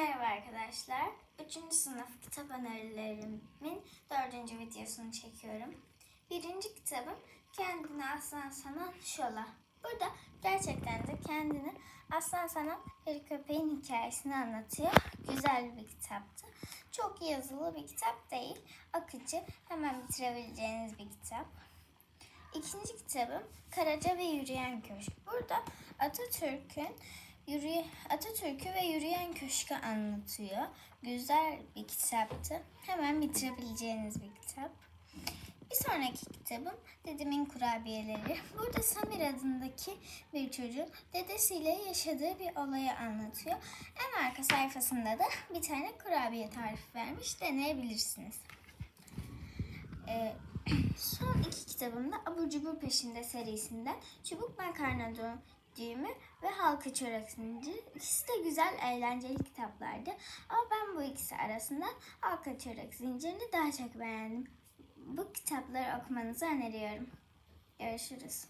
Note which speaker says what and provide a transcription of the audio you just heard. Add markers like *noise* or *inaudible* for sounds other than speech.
Speaker 1: Merhaba arkadaşlar. 3. sınıf kitap önerilerimin 4. videosunu çekiyorum. Birinci kitabım Kendini Aslan Sanan Şola. Burada gerçekten de kendini aslan sanan bir köpeğin hikayesini anlatıyor. Güzel bir kitaptı. Çok yazılı bir kitap değil. Akıcı, hemen bitirebileceğiniz bir kitap. İkinci kitabım Karaca ve Yürüyen Köşk. Burada Atatürk'ün yürüye, Atatürk'ü ve Yürüyen Köşk'ü anlatıyor. Güzel bir kitaptı. Hemen bitirebileceğiniz bir kitap. Bir sonraki kitabım Dedemin Kurabiyeleri. Burada Samir adındaki bir çocuk dedesiyle yaşadığı bir olayı anlatıyor. En arka sayfasında da bir tane kurabiye tarifi vermiş. Deneyebilirsiniz. Ee, *clears throat* son iki kitabım da Abur Cubur Peşinde serisinden Çubuk Makarna Düğümü ve Halka Çörek Zinciri. İkisi de güzel, eğlenceli kitaplardı. Ama ben bu ikisi arasında Halka Çörek Zinciri'ni daha çok beğendim. Bu kitapları okumanızı öneriyorum. Görüşürüz.